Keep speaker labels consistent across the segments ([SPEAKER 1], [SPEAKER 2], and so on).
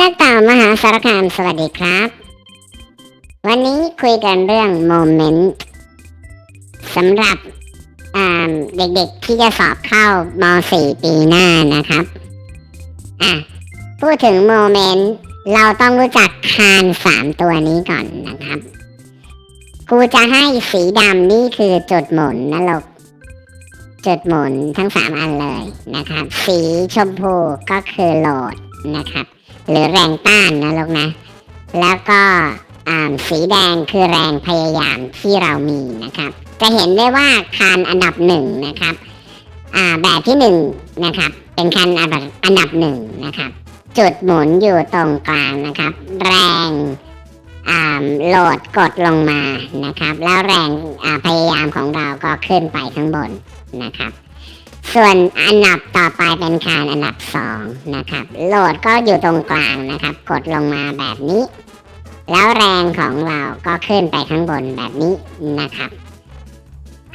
[SPEAKER 1] นักต่อมหาสารคามสวัสดีครับ วันนี้คุยกันเรื่องโมเมนต์สำหรับเด็กๆที่จะสอบเข้าม .4 ปีหน้านะครับ อะ พูดถึงโมเมนต์เราต้องรู้จักคานสามตัวนี้ก่อนนะครับครูจะให้สีดำนี่คือจุดหมุนนะลูกจุดหมุนทั้งสามอันเลยนะครับ สีชมพูก็คือโหลดนะครับ หรือแรงต้านนะลูกนะ แล้วก็สีแดงคือแรงพยายามที่เรามีนะครับ จะเห็นได้ว่าคานอันดับหนึ่งนะครับแบบที่หนึ่งนะครับ เป็นคานอันดับอันดับหนึ่งนะครับ จุดหมุนอยู่ตรงกลางนะครับ แรงโหลดกดลงมานะครับ แล้วแรงพยายามของเราก็ขึ้นไปข้างบนนะครับ ส่วนอันดับต่อไปเป็นคานอันดับสองนะครับ โหลดก็อยู่ตรงกลางนะครับ กดลงมาแบบนี้ แล้วแรงของเราก็ขึ้นไปข้างบนแบบนี้นะครับ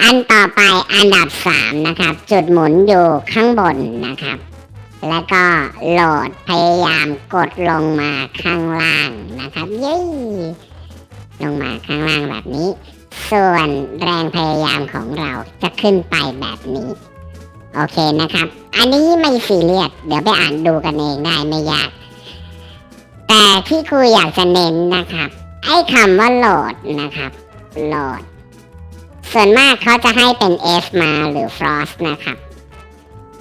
[SPEAKER 1] อันต่อไปอันดับสามนะครับ จุดหมุนอยู่ข้างบนนะครับ แล้วก็โหลดพยายามกดลงมาข้างล่างนะครับเย้ลงมาข้างล่างแบบนี้ ส่วนแรงพยายามของเราจะขึ้นไปแบบนี้ โอเคนะครับ อันนี้ไม่ซีเรียสเดี๋ยวไปอ่านดูกันเองได้ไม่ยาก แต่ที่ครูอยากจะเน้นนะครับ ไอ้คำว่าโหลดนะครับโหลด ส่วนมากเขาจะให้เป็น F มาหรือ frost นะครับ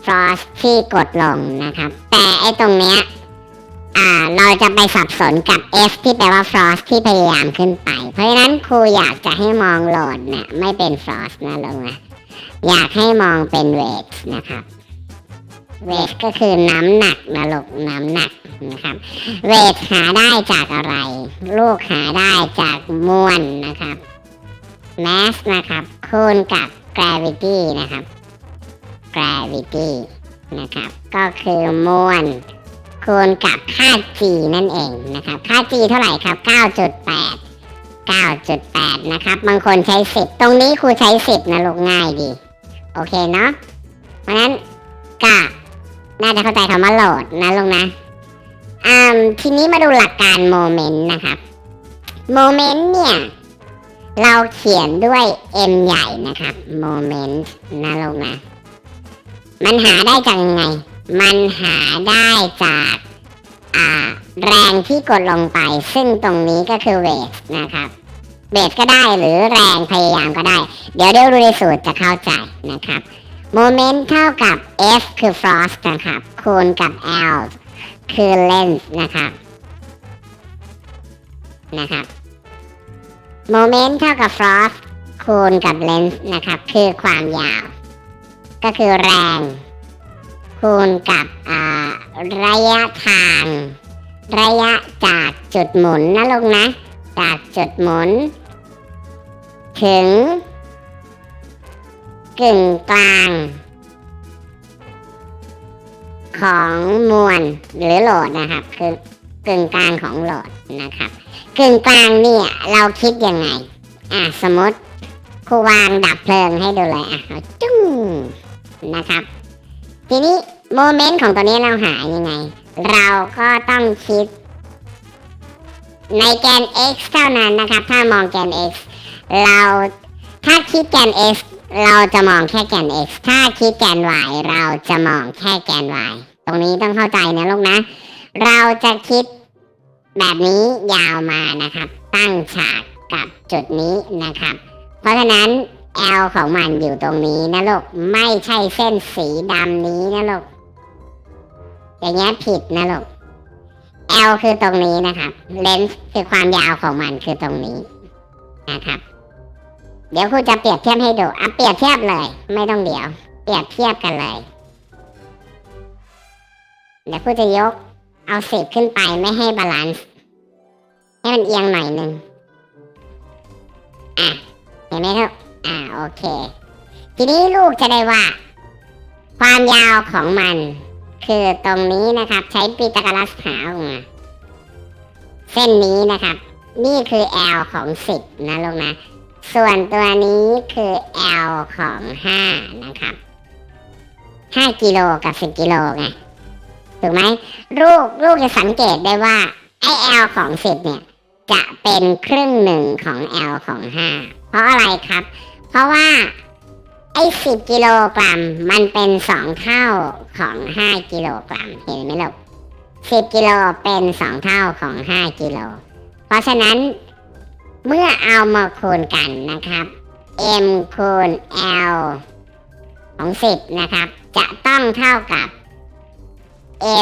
[SPEAKER 1] frost ที่กดลงนะครับ แต่ไอ้ตรงเนี้ยอ่าเราจะไปสับสนกับ F ที่แปลว่า frost ที่พยายามขึ้นไป เพราะฉะนั้นครูอยากจะให้มองโหลดเนี่ยไม่เป็น frost นะลงนะ อยากให้มองเป็นเวทนะครับ เวทก็คือน้ำหนักนะลูกน้ำหนักนะครับ เวทหาได้จากอะไร ลูกหาได้จากมวลนะครับ mass นะครับคูณกับ gravity นะครับ gravity นะครับ ก็คือมวลคูณกับค่า g นั่นเองนะครับ ค่า g เท่าไหร่ครับ 9.8 9.8 นะครับ บางคนใช้ 10 ตรงนี้ครูใช้ 10 นะลูกง่ายดี โอเคเนาะ เพราะนั้นก็น่าจะเข้าใจคำว่าโหลดนะลุงนะอ่าทีนี้มาดูหลักการโมเมนต์นะครับ โมเมนต์เนี่ย เราเขียนด้วย m ใหญ่นะครับโมเมนต์นะลุงนะ มันหาได้จากยังไง มันหาได้จาก แรงที่กดลงไป ซึ่งตรงนี้ก็คือเวทนะครับเบสก็ได้หรือแรงพยายามก็ได้ เดี๋ยวเดี๋ยวดูในสูตรจะเข้าใจนะครับโมเมนต์เท่ากับ F คือ frost นะครับ คูณกับ L คือ length นะครับนะครับโมเมนต์เท่ากับ frost คูณกับ length นะครับ คือความยาว ก็คือแรง คูณกับอ่า ระยะทาง ระยะจากจุดหมุนนะลงนะ จากจุดหมุน ถึง กึ่งกลาง ของมวลหรือโหลดนะครับ คือกึ่งกลางของโหลดนะครับ กึ่งกลางเนี่ยเราคิดยังไง อะสมมติครูวางดับเพลิงให้ดูเลยอะจุ้งนะครับ ทีนี้ โมเมนต์ของตัวนี้เราหายังไง เราก็ต้องคิด ในแกน x เท่านั้นนะครับ ถ้ามองแกน x เราถ้าคิดแกน x เราจะมองแค่แกน x ถ้าคิดแกน y เราจะมองแค่แกน y ตรงนี้ต้องเข้าใจนะลูกนะ เราจะคิดแบบนี้ยาวมานะครับ ตั้งฉากกับจุดนี้นะครับ เพราะฉะนั้น L ของมันอยู่ตรงนี้นะลูก ไม่ใช่เส้นสีดำนี้นะลูก อย่างเงี้ยผิดนะลูก L คือตรงนี้นะครับเลนส์คือความยาวของมันคือตรงนี้นะครับ เดี๋ยวครูจะเปรียบเทียบให้ดูอะเปรียบเทียบเลย ไม่ต้องเดี๋ยว เปรียบเทียบกันเลย เดี๋ยวครูจะยกเอาสิบขึ้นไปไม่ให้บาลานซ์ให้มันเอียงหน่อยหนึ่งอะเห็นไหมครับอ่าโอเค ทีนี้ลูกจะได้ว่า ความยาวของมัน คือตรงนี้นะครับ ใช้ปีตากัสหาออกมาเส้นนี้นะครับ นี่คือ L ของสิบนะลูกนะ ส่วนตัวนี้คือ L ของห้านะครับห้ากิโลกับสิบกิโลไงถูกไหมลูกลูกจะสังเกตได้ว่าไอ L ของสิบเนี่ย จะเป็นครึ่งหนึ่งของ L ของห้าเพราะอะไรครับ เพราะว่า ไอ้สิบกิโลกรัมมันเป็นสองเท่าของห้ากิโลกรัมเห็นไหมลูกสิบกิโลเป็นสองเท่าของห้ากิโล เพราะฉะนั้น เมื่อเอามาคูณกันนะครับ m คูณ l ของสิบนะครับ จะต้องเท่ากับ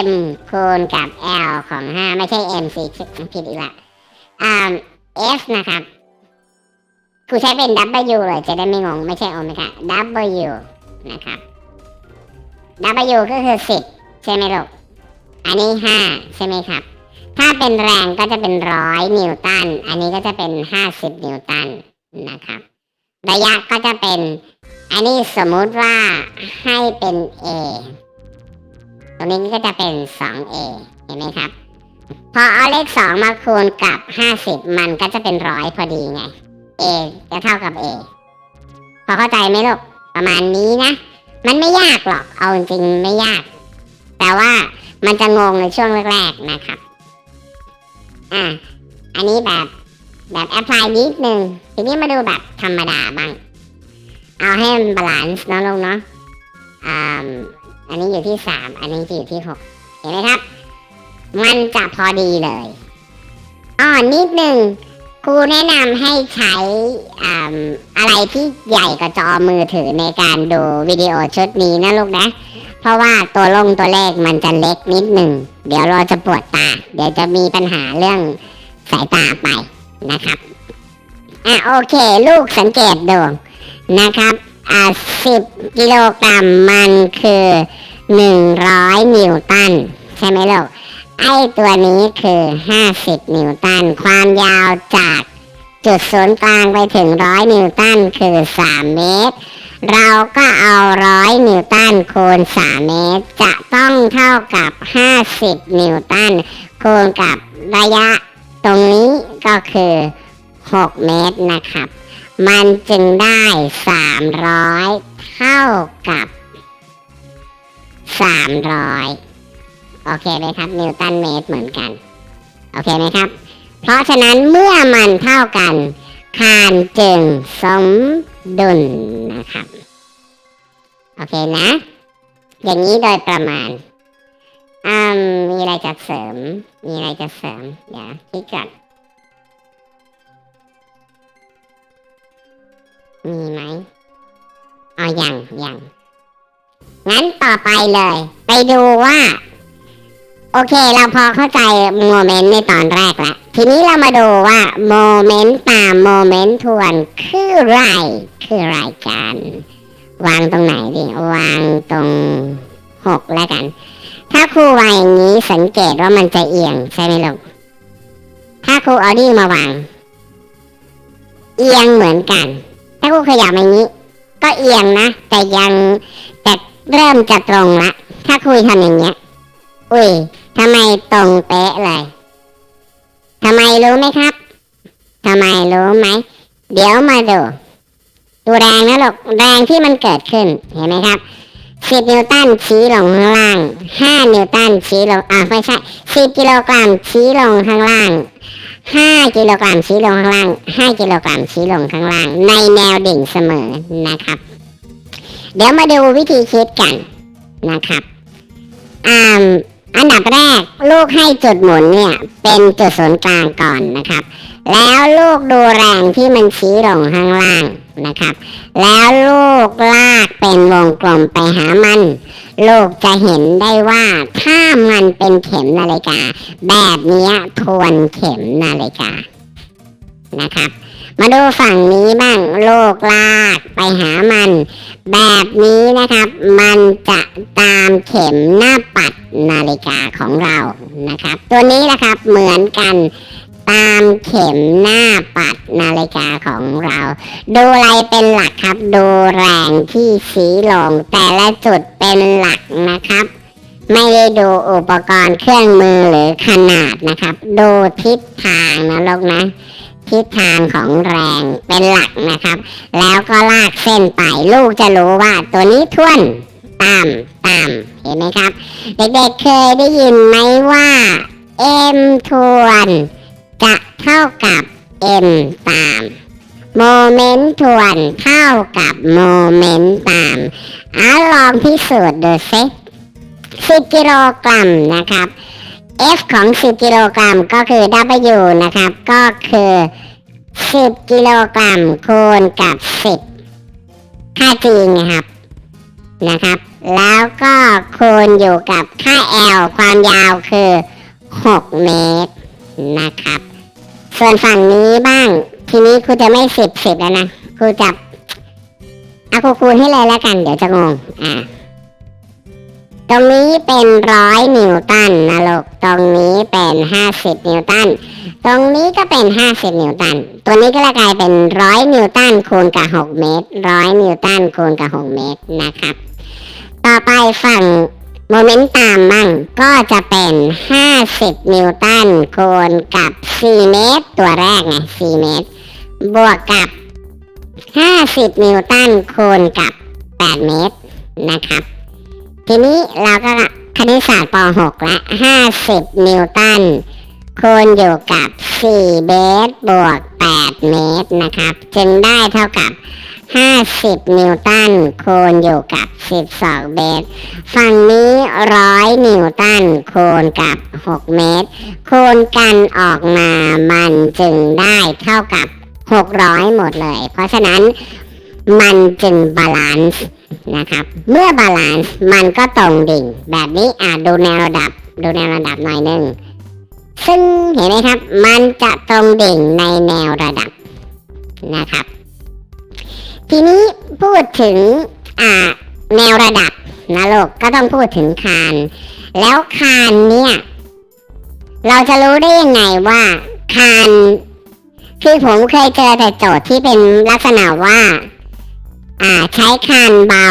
[SPEAKER 1] m คูณกับ l ของห้าไม่ใช่ m สิผิดอีกละอ่า f นะครับ กูใช้เป็น w เลยจะได้ไม่งง ไม่ใช่โอเมก้า w นะครับ w ก็คือสิบใช่ไหมลูก อันนี้ห้าใช่ไหมครับ ถ้าเป็นแรงก็จะเป็นร้อยนิวตัน อันนี้ก็จะเป็นห้าสิบนิวตันนะครับ ระยะก็จะเป็น อันนี้สมมุติว่าให้เป็น A ตรงนี้ก็จะเป็น 2A เห็นไหมครับ พอเอาเลข 2 มาคูณกับ 50 มันก็จะเป็นร้อยพอดีไง A จะเท่ากับ A พอเข้าใจไหมลูก ประมาณนี้นะ มันไม่ยากหรอก เอาจริงๆไม่ยาก แต่ว่ามันจะงงในช่วงแรกๆนะครับ อะ อันนี้แบบแบบแอพพลายนิดนึง ทีนี้มาดูแบบธรรมดาบ้าง เอาให้มันบาลานซ์นะลงเนาะอ่าอันนี้อยู่ที่สามอันนี้จะอยู่ที่หกเห็นไหมครับ มันจะพอดีเลยอ๋อนิดนึง ครูแนะนำให้ใช้ออะไรที่ใหญ่กว่าจอมือถือในการดูวิดีโอชุดนี้นะลูกนะ เพราะว่าตัวลงตัวเลขมันจะเล็กนิดหนึ่ง เดี๋ยวเราจะปวดตา เดี๋ยวจะมีปัญหาเรื่องสายตาไปนะครับ อะโอเค ลูกสังเกตดูนะครับอ่าสิบกิโลกรัมมันคือหนึ่งร้อยนิวตัน ใช่ไหมลูก ไอ้ตัวนี้คือห้าสิบนิวตัน ความยาวจากจุดศูนย์กลางไปถึงร้อยนิวตันคือสามเมตร เราก็เอาร้อยนิวตันคูณสามเมตร จะต้องเท่ากับห้าสิบนิวตัน คูณกับระยะตรงนี้ก็คือหกเมตรนะครับ มันจึงได้สามร้อยเท่ากับสามร้อย โอเคไหมครับนิวตันเมตรเหมือนกัน โอเคไหมครับ เพราะฉะนั้นเมื่อมันเท่ากันคานจึงสมดุลนะครับ โอเคนะ อย่างนี้โดยประมาณอืมมีอะไรจะเสริม มีอะไรจะเสริม เดี๋ยวคิดก่อนมีไหมอ๋อยังยังงั้นต่อไปเลย ไปดูว่า โอเค เราพอเข้าใจโมเมนต์ในตอนแรกแล้ว ทีนี้เรามาดูว่าโมเมนต์ตามโมเมนต์ทวนคือไร คือรายการ วางตรงไหนดี วางตรงหกแล้วกัน ถ้าครูวางอย่างนี้สังเกตว่ามันจะเอียงใช่ไหมลูกถ้าครูเอาดี้มาวาง เอียงเหมือนกัน ถ้าครูขยับอย่างนี้ ก็เอียงนะ แต่ยังแต่เริ่มจะตรงละ ถ้าครูทำอย่างเงี้ยอุ้ย ทำไมตรงเป๊ะเลยทำไมรู้ไหมครับทำไมรู้ไหม เดี๋ยวมาดู ดูแรงนะลูกแรงที่มันเกิดขึ้น เห็นไหมครับสิบนิวตันชี้ลงข้างล่างห้านิวตันชี้ลงอ่าไม่ใช่สิบกิโลกรัมชี้ลงข้างล่างห้ากิโลกรัมชี้ลงข้างล่างห้ากิโลกรัมชี้ลงข้างล่าง ในแนวดิ่งเสมอนะครับ เดี๋ยวมาดูวิธีคิดกันนะครับอ่า อันดับแรกลูกให้จุดหมุนเนี่ยเป็นจุดศูนย์กลางก่อนนะครับ แล้วลูกดูแรงที่มันชี้ลงข้างล่างนะครับ แล้วลูกลากเป็นวงกลมไปหามัน ลูกจะเห็นได้ว่าถ้ามันเป็นเข็มนาฬิกา แบบนี้ทวนเข็มนาฬิกานะครับ มาดูฝั่งนี้บ้างโลกลากไปหามัน แบบนี้นะครับ มันจะตามเข็มหน้าปัดนาฬิกาของเรานะครับ ตัวนี้นะครับเหมือนกันตามเข็มหน้าปัดนาฬิกาของเรา ดูอะไรเป็นหลักครับ ดูแรงที่ชี้ลงแต่ละจุดเป็นหลักนะครับ ไม่ได้ดูอุปกรณ์เครื่องมือหรือขนาดนะครับ ดูทิศทางนะลูกนะ ทิศทางของแรงเป็นหลักนะครับ แล้วก็ลากเส้นไปลูกจะรู้ว่าตัวนี้ท่วนตามตามเห็นไหมครับ เด็กๆเคยได้ยินไหมว่า m ทวนจะเท่ากับ m ตามโมเมนต์ทวนเท่ากับโมเมนต์ตามเอาลองพิสูจน์ดูสิ10กิโลกรัมนะครับ F ของ 10 กิโลกรัมก็คือ W นะครับ ก็คือ 10 กิโลกรัมคูณกับ 10 ค่า G นะครับนะครับ แล้วก็คูณอยู่กับค่า L ความยาวคือ 6 เมตรนะครับ ส่วนฝั่งนี้บ้าง ทีนี้ครูจะไม่ 10 10 แล้วนะครูจับเอาครูคูณให้เลยแล้วกัน เดี๋ยวจะงงอ่า ตรงนี้เป็นร้อยนิวตันนะลูก ตรงนี้เป็นห้าสิบนิวตัน ตรงนี้ก็เป็นห้าสิบนิวตัน ตัวนี้ก็จะกลายเป็นร้อยนิวตันคูณกับหกเมตรร้อยนิวตันคูณกับหกเมตรนะครับ ต่อไปฝั่งโมเมนต์ตามมั่งก็จะเป็นห้าสิบนิวตันคูณกับสี่เมตร ตัวแรกไงสี่เมตร บวกกับห้าสิบนิวตันคูณกับแปดเมตรนะครับ ทีนี้เราก็คณิตศาสตร์ป .6 ละ50 นิวตันคูณอยู่กับ 4เมตรบวก 8 เมตรนะครับ จึงได้เท่ากับ 50 นิวตันคูณอยู่กับ 12เมตรฝั่งนี้ 100 นิวตันคูณกับ 6 เมตร คูณกันออกมามันจึงได้เท่ากับ 600 หมดเลย เพราะฉะนั้นมันจึงบาลานซ์ นะครับ เมื่อบาลานซ์มันก็ตรงดิ่ง แบบนี้อ่าดูแนวระดับ ดูแนวระดับหน่อยหนึ่งซึ่งเห็นไหมครับ มันจะตรงดิ่งในแนวระดับนะครับ ทีนี้พูดถึงอ่าแนวระดับนะลูกก็ต้องพูดถึงคาน แล้วคานเนี่ย เราจะรู้ได้ยังไงว่าคานคือผมเคยเจอแต่โจทย์ที่เป็นลักษณะว่า ใช้คานเบา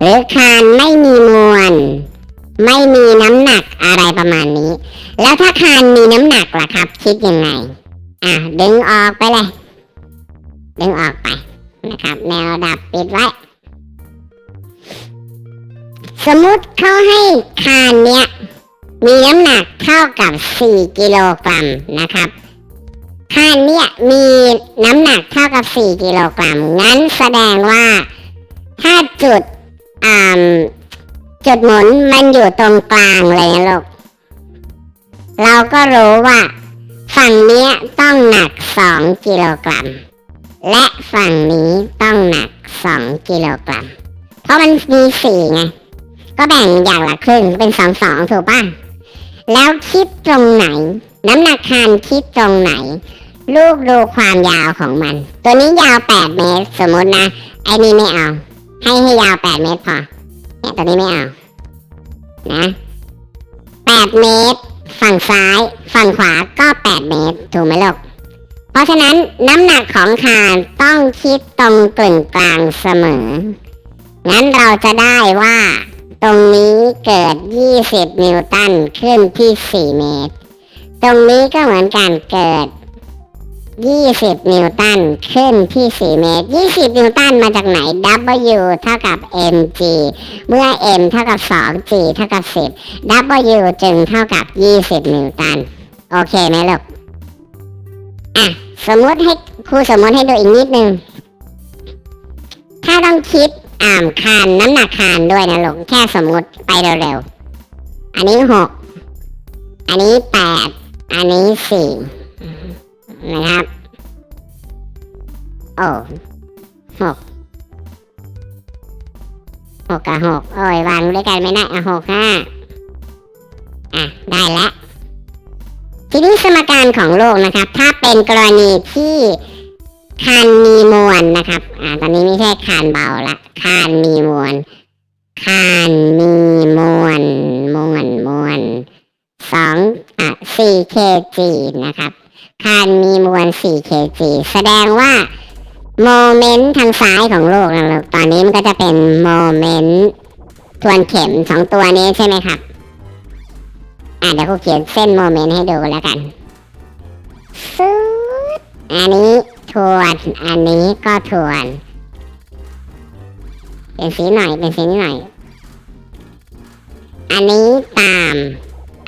[SPEAKER 1] หรือคานไม่มีมวล ไม่มีน้ำหนักอะไรประมาณนี้ แล้วถ้าคานมีน้ำหนักล่ะครับ คิดยังไง อ่าดึงออกไปเลย ดึงออกไปนะครับ แนวดับปิดไว้ สมมุติเขาให้คานเนี้ยมีน้ำหนักเท่ากับ 4 กิโลกรัมนะครับ คานเนี่ยมีน้ำหนักเท่ากับ 4 กิโลกรัม งั้นแสดงว่า ถ้าจุดจุดหมุนมันอยู่ตรงกลางเลยลูก เราก็รู้ว่า ฝั่งนี้ต้องหนัก 2 กิโลกรัม และฝั่งนี้ต้องหนัก 2 กิโลกรัม เพราะมันมีสี่ไง ก็แบ่งอย่างละครึ่งเป็นสองสองถูกป่ะ แล้วคิดตรงไหน น้ำหนักคานคิดตรงไหน ลูกดูความยาวของมัน ตัวนี้ยาว 8 เมตร สมมตินะ ไอ้นี่ไม่เอา ให้ให้ยาว 8 เมตรพอเนี่ยตัวนี้ไม่เอา นะ 8 เมตร ฝั่งซ้าย ฝั่งขวาก็ 8 เมตร ถูกไหมลูกเพราะฉะนั้นน้ำหนักของคานต้องคิดตรงกึ่งกลางเสมอ งั้นเราจะได้ว่า ตรงนี้เกิด 20 นิวตันขึ้นที่ 4 เมตร ตรงนี้ก็เหมือนกันเกิด 20 นิวตันขึ้นที่ 4 เมตร 20 นิวตันมาจากไหน W เท่ากับ mg เมื่อ m เท่ากับ 2g เท่ากับ 10 W จึงเท่ากับ 20 นิวตัน โอเคไหมลูก อะ สมมติให้ครูสมมติให้ดูอีกนิดนึง ถ้าต้องคิด อ่ามคานน้ำหนักคานด้วยนะลูกแค่สมมติไปเร็วๆ อันนี้หก อันนี้แปด อันนี้สี่นะครับ โอ้หกหกกับหกโอ้ยวางด้วยกันไม่ได้อะหกห้าอะ ได้แล้วทีนี้สมการของโลกนะครับ ถ้าเป็นกรณีที่ คานมีมวลนะครับ อ่า ตอนนี้ไม่ใช่คานเบาละคานมีมวลคานมีมวลมวลมวลสองอะสี่เคจีนะครับคานมีมวลสี่เคจีแสดงว่าโมเมนต์ทางซ้ายของโลกนะลูกตอนนี้มันก็จะเป็นโมเมนต์ทวนเข็มสองตัวนี้ใช่ไหมครับ อะเดี๋ยวครูเขียนเส้นโมเมนต์ให้ดูแล้วกันฟืดอันนี้ ทวน อันนี้ก็ทวน เป็นสีหน่อย เป็นสีนี้หน่อย อันนี้ตาม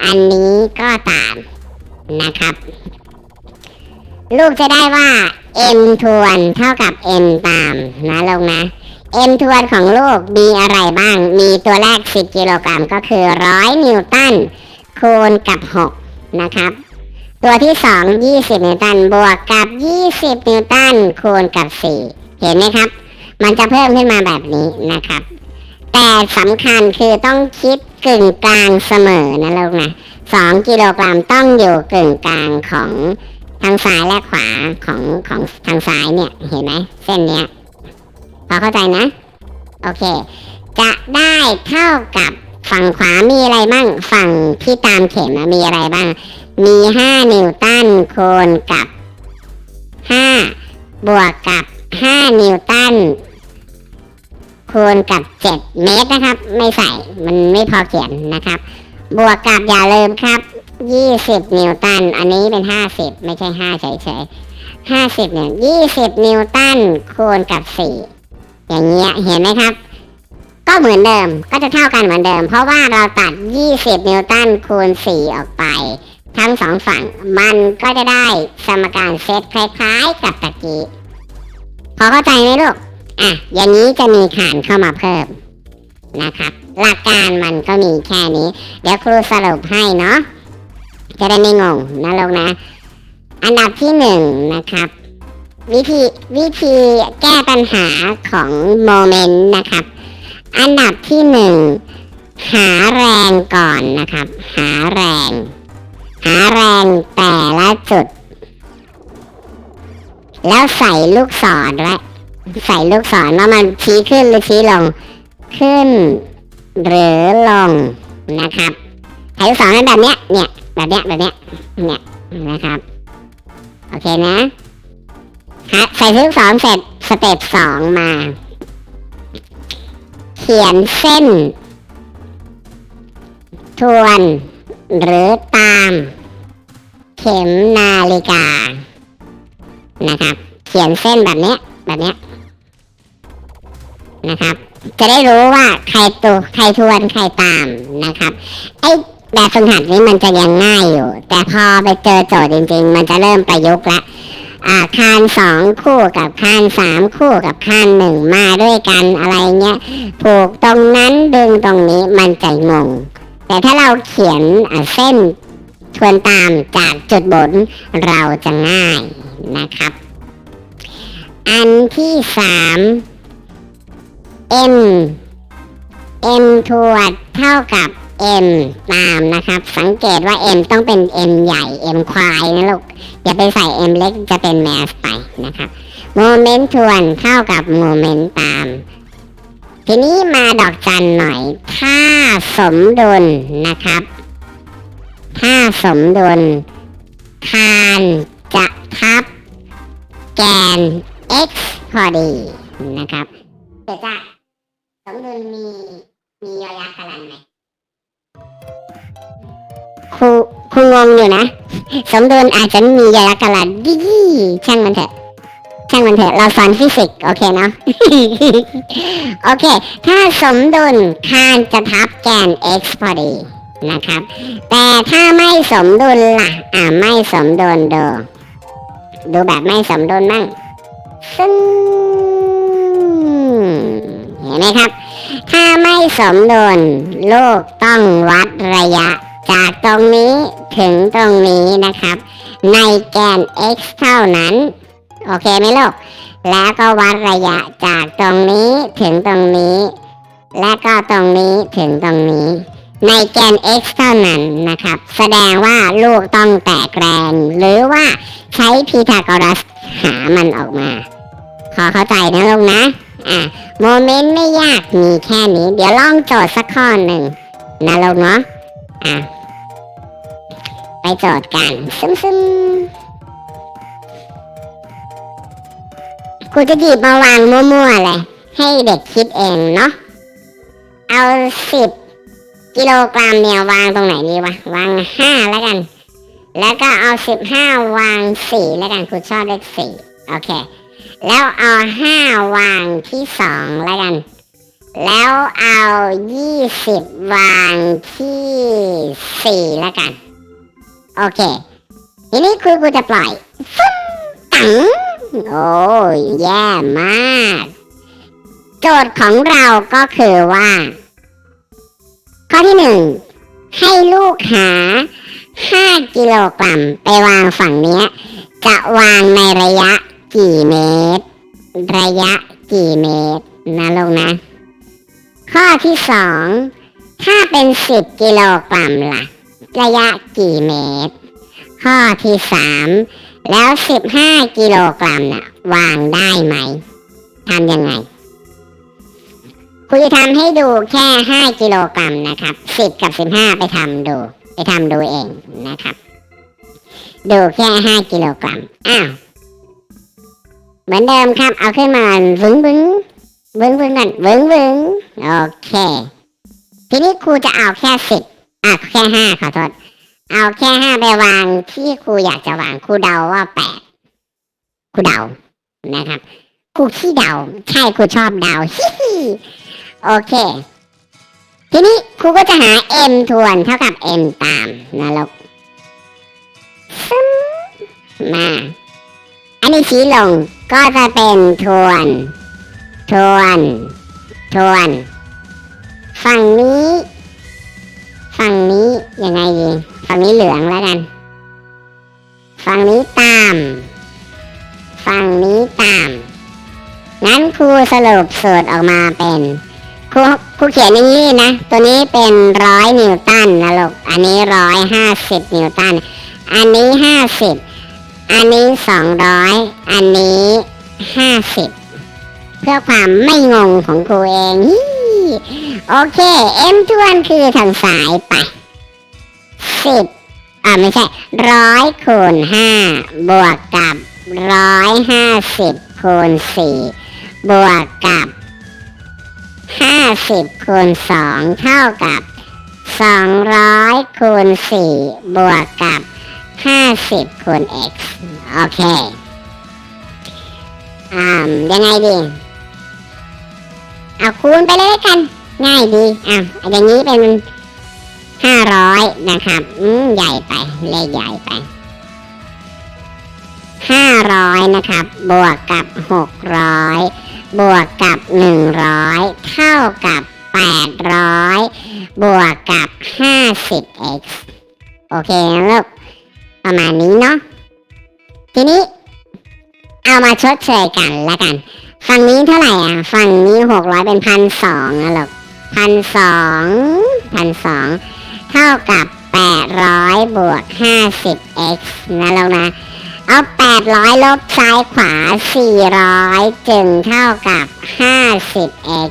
[SPEAKER 1] อันนี้ก็ตามนะครับ ลูกจะได้ว่า m ทวนเท่ากับ m ตามนะลงนะ m ทวนของลูกมีอะไรบ้าง มีตัวแรก 10 กิโลกรัมก็คือ 100 นิวตันคูณกับ 6 นะครับ ตัวที่ 2 20 นิวตันบวกกับ 20 นิวตันคูณกับ 4 เห็นไหมครับ มันจะเพิ่มขึ้นมาแบบนี้นะครับ แต่สำคัญคือต้องคิดกึ่งกลางเสมอนะลูกนะ 2 กิโลกรัมต้องอยู่กึ่งกลางของทางซ้ายและขวาของของทางซ้ายเนี่ย เห็นไหมเส้นเนี้ยพอเข้าใจนะ โอเค จะได้เท่ากับฝั่งขวามีอะไรบ้าง ฝั่งที่ตามเข็มมีอะไรบ้าง มีห้านิวตันคูณกับห้าบวกกับห้านิวตันคูณกับเจ็ดเมตรนะครับ ไม่ใส่มันไม่พอเขียนนะครับ บวกกับอย่าลืมครับยี่สิบนิวตัน อันนี้เป็นห้าสิบไม่ใช่ห้าเฉยๆห้าสิบเนี่ยยี่สิบนิวตันคูณกับสี่อย่างเงี้ยเห็นไหมครับก็เหมือนเดิมก็จะเท่ากันเหมือนเดิม เพราะว่าเราตัด 20 นิวตันคูณ 4 ออกไป ทั้งสองฝั่ง มันก็จะได้สมการเซตคล้ายๆกับตะกี้พอเข้าใจไหมลูก อะ อย่างนี้จะมีขานเข้ามาเพิ่มนะครับ หลักการมันก็มีแค่นี้ เดี๋ยวครูสรุปให้เนาะ จะได้ไม่งงนะลูกนะ อันดับที่หนึ่งนะครับ วิธีวิธีแก้ปัญหาของโมเมนต์นะครับ อันดับที่หนึ่งหาแรงก่อนนะครับ หาแรง หาแรงแต่ละจุด แล้วใส่ลูกศรและใส่ลูกศรว่ามันชี้ขึ้นหรือชี้ลง ขึ้น หรือลงนะครับใส่ลูกศรนั้นแบบเนี้ยเนี่ยแบบเนี้ยแบบเนี้ยเนี่ยนะครับโอเคนะฮะใส่ลูกศรเสร็จสเต็ปสองมา เขียนเส้น ทวน หรือตาม ข็มนาฬิกา นะครับ เขียนเส้นแบบเนี้ยแบบเนี้ยนะครับ จะได้รู้ว่าใครตัวใครทวนใครตามนะครับ ไอ้แบบฝึกหัดนี้มันจะยังง่ายอยู่ แต่พอไปเจอโจทย์จริง ๆ มันจะเริ่มประยุกต์ละอ่าคานสองคู่กับคานสามคู่กับคานหนึ่งมาด้วยกันอะไรเงี้ยผูกตรงนั้นดึงตรงนี้มันจะงง แต่ถ้าเราเขียนอ่าเส้น ทวนตามจากจุดบนเราจะง่ายนะครับ อันที่สาม m m ทวดเท่ากับ m ตามนะครับ สังเกตว่า m ต้องเป็น m ใหญ่ m ควายนะลูก อย่าไปใส่ m เล็กจะเป็นแมสไปนะครับโมเมนต์ทวนเท่ากับโมเมนต์ตาม ทีนี้มาดอกจันหน่อย ถ้าสมดุลนะครับ ถ้าสมดุลคานจะทับ แกน x พอดีนะครับเดี๋ยวจะสมดุลมีมีระยะกำลังไหมครูครูงงอยู่นะ สมดุลอาจจะมีระยะกำลังยี่ช่างมันเถอะช่างมันเถอะเราสอนฟิสิกส์โอเคเนาะโอเค ถ้าสมดุลคานจะทับแกน x พอดี นะครับ แต่ถ้าไม่สมดุลล่ะ อ่าไม่สมดุลดู ดูแบบไม่สมดุลมั่งซึ่งเห็นไหมครับ ถ้าไม่สมดุลลูกต้องวัดระยะ จากตรงนี้ถึงตรงนี้นะครับ ในแกน x เท่านั้น โอเคไหมลูก แล้วก็วัดระยะจากตรงนี้ถึงตรงนี้ และก็ตรงนี้ถึงตรงนี้ ในแกน x เท่านั้นนะครับ แสดงว่าลูกต้องแตกแรง หรือว่าใช้พีทาโกรัสหามันออกมา ขอเข้าใจนะลูกนะ อะโมเมนต์ไม่ยากมีแค่นี้ เดี๋ยวลองโจทย์สักข้อหนึ่งนะลูกเนาะอะไปโจทย์กันซึมซึมครูจะหยิบมาวางมั่วๆเลย ให้เด็กคิดเองเนาะเอาสิบ กิโลกรัมเนี่ยวางตรงไหนดีวะ วางห้าแล้วกัน แล้วก็เอาสิบห้าวางสี่แล้วกันครูชอบเลขสี่โอเค แล้วเอาห้าวางที่สองแล้วกัน แล้วเอายี่สิบวางที่สี่แล้วกัน โอเค ทีนี้คุยกูจะปล่อยฟึ้งตังโอ้ยแย่มาก โจทย์ของเราก็คือว่า อที่หนึ่งให้ลูกหา 5 กิโลกรัมไปวางฝั่งเนี้ยจะวางในระยะกี่เมตร ระยะกี่เมตรนะลูกนะ ข้อที่สองถ้าเป็น 10 กิโลกรัมล่ะ ระยะกี่เมตร ข้อที่สามแล้ว 15 กิโลกรัมน่ะวางได้ไหมทำยังไง คุยทำให้ดูแค่ 5 กิโลกรัมนะครับ 10 กับ 15 ไปทำดู ไปทำดูเองนะครับ ดูแค่ 5 กิโลกรัมอ้าวเหมือนเดิมครับ เอาขึ้นมาวึ้งวึ้งวึ้งวึ้งกันวึ้งวึ้งโอเค ทีนี้ครูจะเอาแค่สิบอะแค่ห้าขอโทษ เอาแค่ห้าไปวางที่ครูอยากจะวางครูเดาว่าแปดครูเดานะครับครูขี้เดา ใช่ครูชอบเดาฮิฮิ โอเค ทีนี้ครูก็จะหา m ทวนเท่ากับ m ตามนะลูกซึมมา อันนี้ชี้ลงก็จะเป็นทวน ทวน ทวน ฝั่งนี้ ฝั่งนี้ยังไงดี ฝั่งนี้เหลืองแล้วกัน ฝั่งนี้ตาม ฝั่งนี้ตาม งั้นครูสรุปสูตรออกมาเป็น ครูครูเขียนอย่างนี้นะ ตัวนี้เป็นร้อยนิวตันนะลูก อันนี้ร้อยห้าสิบนิวตัน อันนี้ห้าสิบ อันนี้สองร้อย อันนี้ห้าสิบ เพื่อความไม่งงของครูเองโอเคเอ็มทวนคือทางสายไปสิบอ่าไม่ใช่ร้อยคูณห้าบวกกับร้อยห้าสิบคูณสี่บวกกับ ห้าสิบคูณสองเท่ากับสองร้อยคูณสี่บวกกับห้าสิบคูณ x โอเคอ่ายังไงดี เอาคูณไปเลยกัน ง่ายดีอะอย่างนี้เป็นห้าร้อยนะครับ อืมใหญ่ไป เลขใหญ่ไปห้าร้อยนะครับ บวกกับหกร้อย บวกกับหนึ่งร้อยเท่ากับแปดร้อยบวกกับห้าสิบ x โอเคนะลูก ประมาณนี้เนาะ ทีนี้ เอามาชดเชยกันล้วกัน ฝั่งนี้เท่าไหร่อะ ฝั่งนี้หกร้อยเป็นพันสองนะลูกพันสองพันสองเท่ากับแปดร้อยบวกห้าสิบ x นะลูกนะ เอาแปดร้อยลบซ้ายขวาสี่ร้อยจึงเท่ากับห้าสิบ x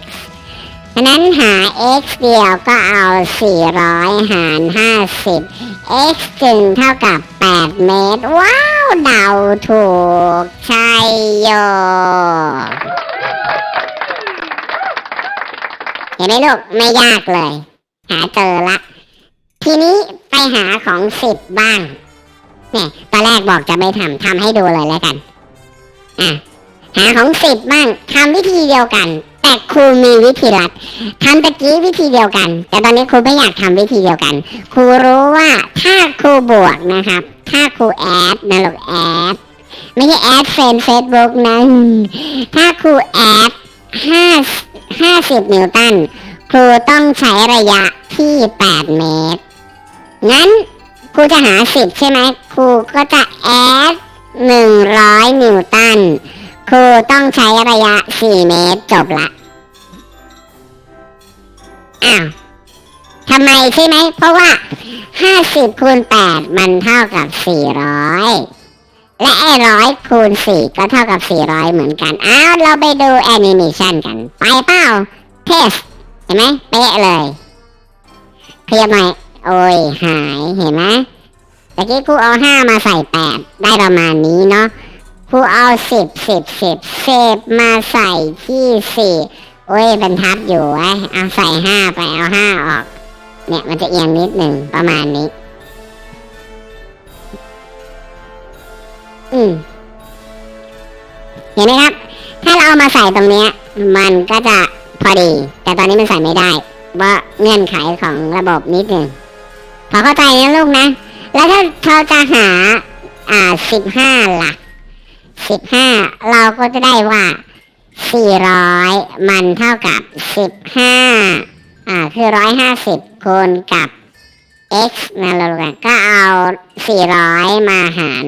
[SPEAKER 1] ฉะนั้นหา x เดียวก็เอา 400 หาร 50 x จึงเท่ากับ 8 เมตร ว้าว เดาถูก ใช่โย เห็นไหมลูก ไม่ยากเลย หาเจอละ ทีนี้ไปหาของสิบบ้าง เนี่ยตอนแรกบอกจะไม่ทำทำให้ดูเลยแล้วกัน อะ หาของสิบบ้างทำวิธีเดียวกัน แต่ครูมีวิธีลัดทำตะกี้วิธีเดียวกัน แต่ตอนนี้ครูไม่อยากทำวิธีเดียวกัน ครูรู้ว่าถ้าครูบวกนะครับ ถ้าครูแอดนะลูกแอดไม่ใช่แอดเฟนเฟซบุ๊กนะถ้าครูแอดห้าห้าสิบนิวตันครูต้องใช้ระยะที่แปดเมตรงั้น รูจะหาสิบใช่ไหมครูก็จะแอดหนึ่งร้อยนิวตันครูต้องใช้ระยะ4เมตรจบละอ้าวทำไมใช่ไหม เพราะว่า50คูณ8มันเท่ากับ400และไอ้ร้อยคูณ4ก็เท่ากับ400เหมือนกัน อ้าวเราไปดูแอนิเมชันกัน ไปเปล่าเทส เห็นไหมเป๊ะเลยเคลียร์หน่อย โอ้ยหายเห็นไหมตะกี้ครูเอา5มาใส่8ได้ประมาณนี้เนาะครูเอาสิบสิบสิบเศษมาใส่ที่สี่โอ้ยบรรทับอยู่ไว้เอาใส่ห้าไปเอาห้าออก เนี่ยมันจะเอียงนิดหนึ่งประมาณนี้ อืมเห็นไหมครับ ถ้าเราเอามาใส่ตรงเนี้ย มันก็จะพอดี แต่ตอนนี้มันใส่ไม่ได้ว่าะเงื่อนไขของระบบนิดหนึ่ง พอเข้าใจนะลูกนะ แล้วถ้าเราจะหา อ่าสิบห้าหลักสิบห้าเราก็จะได้ว่าสี่ร้อยมันเท่ากับสิบห้าอ่าคือร้อยห้าสิบคูณกับ x นะเราลูกนะก็เอาสี่ร้อยมาหาร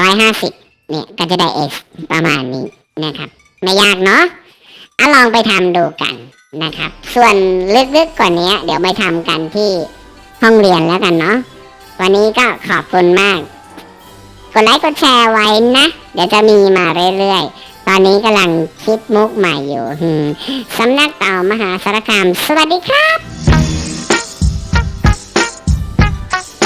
[SPEAKER 1] ร้อยห้าสิบเนี่ยก็จะได้ x ประมาณนี้นะครับ ไม่ยากเนาะอะลองไปทำดูกัน นะครับ ส่วนลึกๆกว่านี้เดี๋ยวไปทำกันที่ห้องเรียนแล้วกันเนาะวันนี้ก็ขอบคุณมาก กดไลค์กดแชร์ไว้นะ เดี๋ยวจะมีมาเรื่อยๆ ตอนนี้กำลังคิดมุกใหม่อยู่สำนักเต่ามหาสารคาม สวัสดีครับ